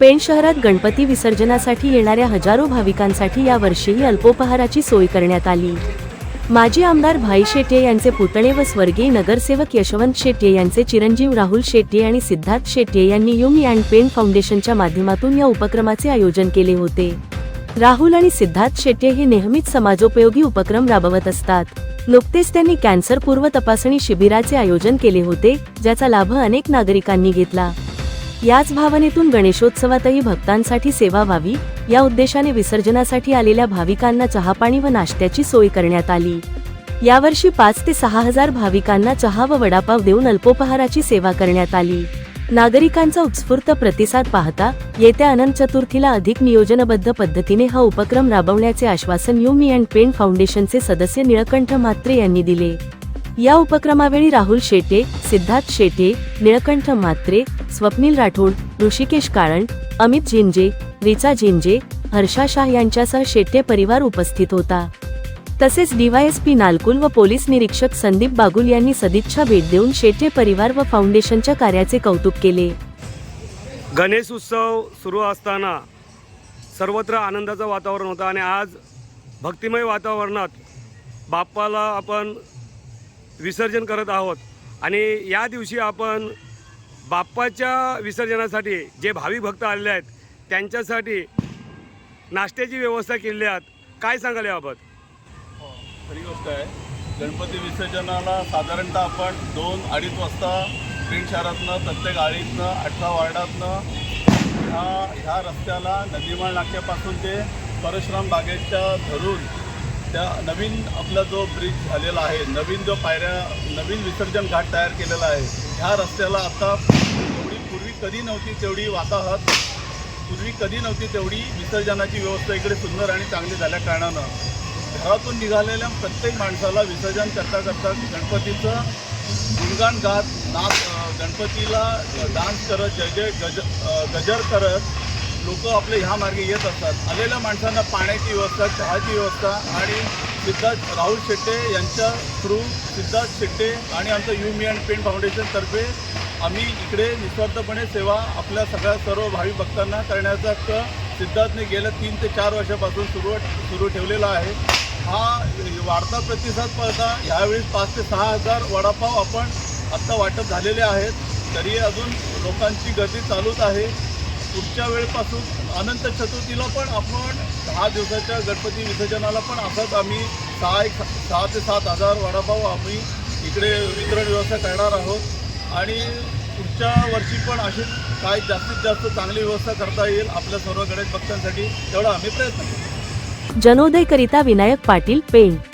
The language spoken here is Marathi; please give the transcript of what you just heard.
पेण शहरात गणपती विसर्जनासाठी येणाऱ्या हजारो भाविकांसाठी यावर्षीही अल्पोपहाराची सोय करण्यात आली. माजी आमदार भाई शेट्ये यांचे पुतणे व स्वर्गीय नगरसेवक यशवंत शेट्ये यांचे चिरंजीव राहुल शेट्ये आणि सिद्धार्थ शेट्ये यांनी युम अँड पेन फाउंडेशनच्या माध्यमातून या उपक्रमाचे आयोजन केले होते. राहुल आणि सिद्धार्थ शेट्ये हे नेहमीच समाजोपयोगी उपक्रम राबवत असतात. नुकतेच त्यांनी कॅन्सर पूर्व तपासणी शिबिराचे आयोजन केले होते ज्याचा लाभ अनेक नागरिकांनी घेतला. याच भावनेतून गणेशोत्सवातही भक्तांसाठी सेवा व्हावी या उद्देशाने विसर्जनासाठी आलेल्या भाविकांना चहापाणी व नाश्त्याची सोय करण्यात आली. यावर्षी पाच ते सहा हजार भाविकांना चहा व वडापाव देऊन अल्पोपहाराची सेवा करण्यात आली. नागरिकांचा उत्स्फूर्त प्रतिसाद पाहता येत्या अनंत चतुर्थीला अधिक नियोजनबद्ध पद्धतीने हा उपक्रम राबवण्याचे आश्वासन युमी अँड पेन फाउंडेशनचे सदस्य निळकंठ म्हात्रे यांनी दिले. या उपक्रमावेळी राहुल शेटे सिद्धार्थ शेटे निळकंठ म्हात्रे स्वप्नील राठोड ऋषिकेश काळण अमित झिंजे रिचा झिंजे हर्षा शाह यांच्यासह शेट्टे परिवार उपस्थित होता. तसेच डीवायएसपी नालकुल व पोलीस निरीक्षक संदीप बागुल यांनी सदिच्छा भेट देऊन शेट्टे परिवार व फाउंडेशनच्या कार्याचे कौतुक केले. गणेश उत्सव सुरू असताना सर्वत्र आनंदाचं वातावरण होतं आणि आज भक्तिमय वातावरणात बाप्पाला आपण विसर्जन करत आहोत. आणि या दिवशी आपण बाप्पाच्या विसर्जनासाठी जे भाविक भक्त आलेले आहेत त्यांच्यासाठी नाश्त्याची व्यवस्था केली आहात. काय सांगाल याबाबत? हो, खरी गोष्ट आहे. गणपती विसर्जनाला साधारणतः आपण दोन अडीच वाजता पेण शहरातनं प्रत्येक आळीतनं अठरा वार्डातनं ह्या ह्या रस्त्याला नदीमाळ नाक्यापासून ते परशुराम बागेच्या धरून त्या नवीन आपला जो ब्रिज झालेला आहे नवीन जो पायऱ्या नवीन विसर्जन घाट तयार केलेला आहे ह्या रस्त्याला आता एवढी पूर्वी कधी नव्हती तेवढी वाताहत पूर्वी कधी नव्हती तेवढी विसर्जनाची व्यवस्था इकडे सुंदर आणि चांगली झाल्या कारणानं. घरातून निघालेल्या प्रत्येक माणसाला विसर्जन करता करता गणपतीचं गुणगान गात नाच गणपतीला डान्स करत जय जय गज गजर करत लोक आपले ह्या मार्गे येत असतात. आलेल्या माणसांना पाण्याची व्यवस्था चहाची व्यवस्था आणि सिद्धार्थ राहुल शेट्टे यांच्या थ्रू सिद्धार्थ शेट्टे आणि आमचं यू मी अँड पेन फाउंडेशनतर्फे आम्ही इकडे निस्वार्थपणे सेवा आपल्या सगळ्या सर्व भावी भक्तांना करण्याचा क सिद्धार्थने गेल्या तीन ते चार वर्षापासून सुरू सुरू ठेवलेला आहे. हा वाढता प्रतिसाद पाहता यावेळी पाच ते सहा हजार वडापाव आपण आत्ता वाटप झालेले आहेत. तरी अजून लोकांची गर्दी चालूच आहे. पुढच्या वेळेपासून अनंत चतुर्थीला पण आपण दहा दिवसाच्या गणपती विसर्जनाला पण असंच आम्ही सहा एक सहा ते सात हजार वडापाव आम्ही इकडे वितरण व्यवस्था करणार आहोत. आणि पुढच्या वर्षी पण अशी काय जास्तीत जास्त चांगली व्यवस्था करता येईल आपल्या सर्व गणेश भक्तांसाठी तेवढा आम्ही प्रयत्न करू. जनोदयकरिता विनायक पाटील पेंट